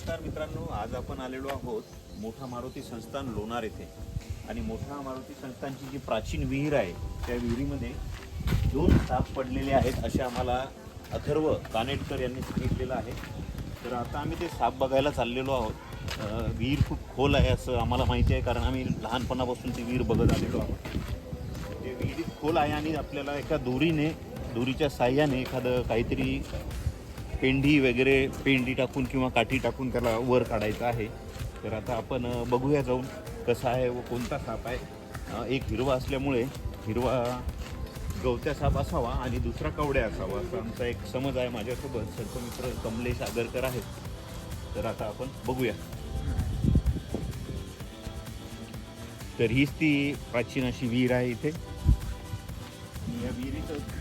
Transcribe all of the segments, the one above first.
नमस्कार मित्रांनो आज आपण आलेलो आहोत मोठा मारुती संस्थान लोणार येथे. आणि मोठा मारुती संस्थानची जी प्राचीन विहीर आहे त्या विहिरीमध्ये दोन साप पडलेले आहेत असे आम्हाला अथर्व कानेटकर यांनी सांगितलेलं आहे. तर आता आम्ही ते साप बघायला चाललेलो आहोत. विहीर खूप खोल आहे असं आम्हाला माहिती आहे कारण आम्ही लहानपणापासून ती विहीर बघत आलेलो आहोत. ते विहिरीत खोल आहे आणि आपल्याला एका दोरीने दोरीच्या साह्याने एखादं काहीतरी पेंडी वगैरे पेंडी टाकून किंवा काठी टाकून त्याला वर काढायचं आहे. तर आता आपण बघूया जाऊन कसा आहे व कोणता साप आहे. एक हिरवा असल्यामुळे हिरवा गवत्या साप असावा आणि दुसरा कवड्या असावा. असा आमचा एक समज आहे माझ्यासोबत. सर्पमित्र कमलेश आगरकर आहेत. तर आता आपण बघूया. तर हीच ती प्राचीन अशी विहीर आहे इथे. या विहिरीचं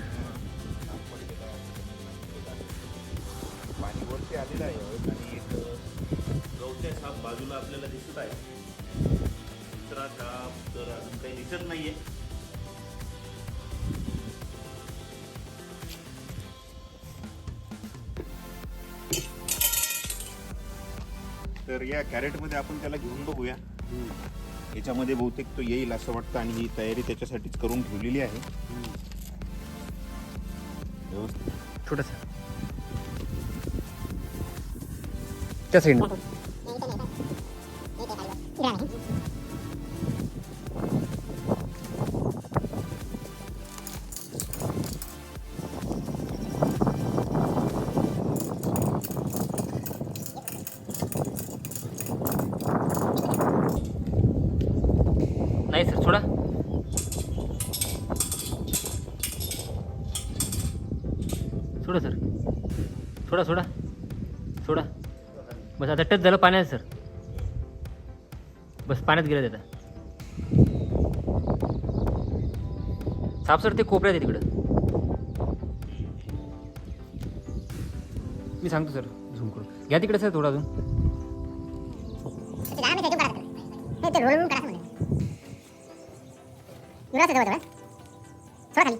वरती आलेलं आहे. आणि एक गवत्या साप बाजूला आपल्याला दिसत आहे. दुसरा साप तर अजून काही दिसत नाहीये. तर या कॅरेटमध्ये आपण त्याला घेऊन बघूया. याच्यामध्ये बहुतेक तो येईल असं वाटतं आणि ही तयारी त्याच्यासाठीच करून ठेवलेली आहे. व्यवस्थित. छोटासा. Catherine. Sura, sura, sura. बस आता टच झालं पाण्यात सर. बस पाण्यात गेलं त्याचा साप सर ते कोपऱ्यात आहे तिकडं. मी सांगतो सर. झूम करून. घ्या तिकडे सर थोडा अजून. ते रोल करा म्हणजे जवळ जवळ खाली.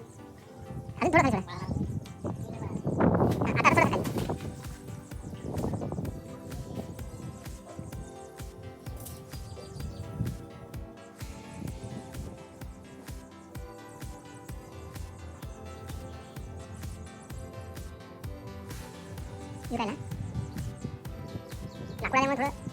युवराला लाकूड आल्यामुळे थोडं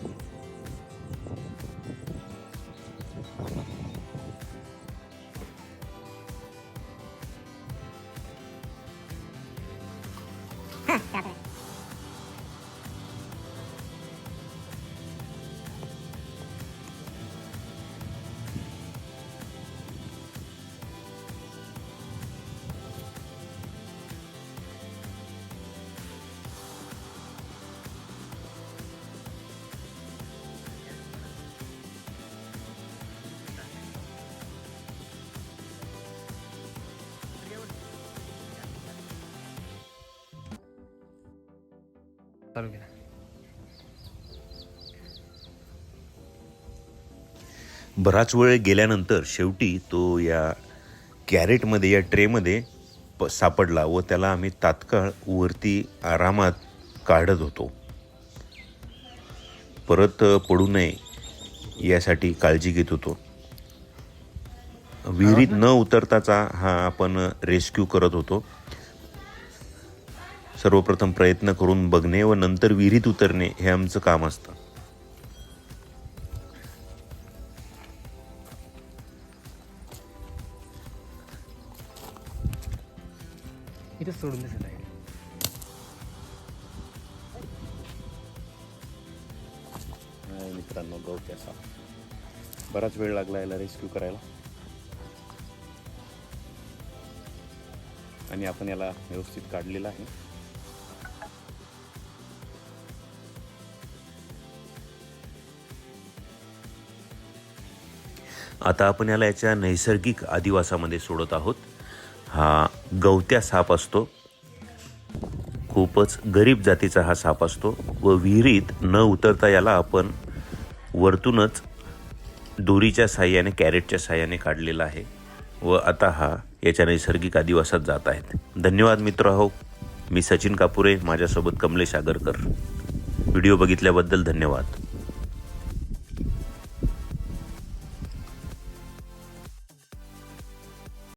हां केला बराच वेळ गेल्यानंतर शेवटी तो या कॅरेटमध्ये या ट्रेमध्ये प सापडला व त्याला आम्ही तात्काळ वरती आरामात काढत होतो. परत पडू नये यासाठी काळजी घेत होतो. विहिरीत न उतरताचा हा आपण रेस्क्यू करत होतो. सर्वप्रथम प्रयत्न करून बघणे व नंतर विहिरीत उतरणे हे आमचं काम असतं. सोडून मित्रांनो गवती असा बराच वेळ लागला याला रेस्क्यू करायला. आणि आपण याला व्यवस्थित काढलेला आहे. आता आपण याला याच्या नैसर्गिक आदिवासामध्ये सोडत आहोत. हा गवत्या साप असतो. खूपच गरीब जातीचा हा साप असतो व विहिरीत न उतरता याला आपण वरतूनच दोरीच्या साह्याने कॅरेटच्या साह्याने काढलेला आहे व आता हा याच्या नैसर्गिक आदिवासात जात आहेत. धन्यवाद मित्र हो मी सचिन कापुरे माझ्यासोबत कमलेश आगरकर. व्हिडिओ बघितल्याबद्दल धन्यवाद.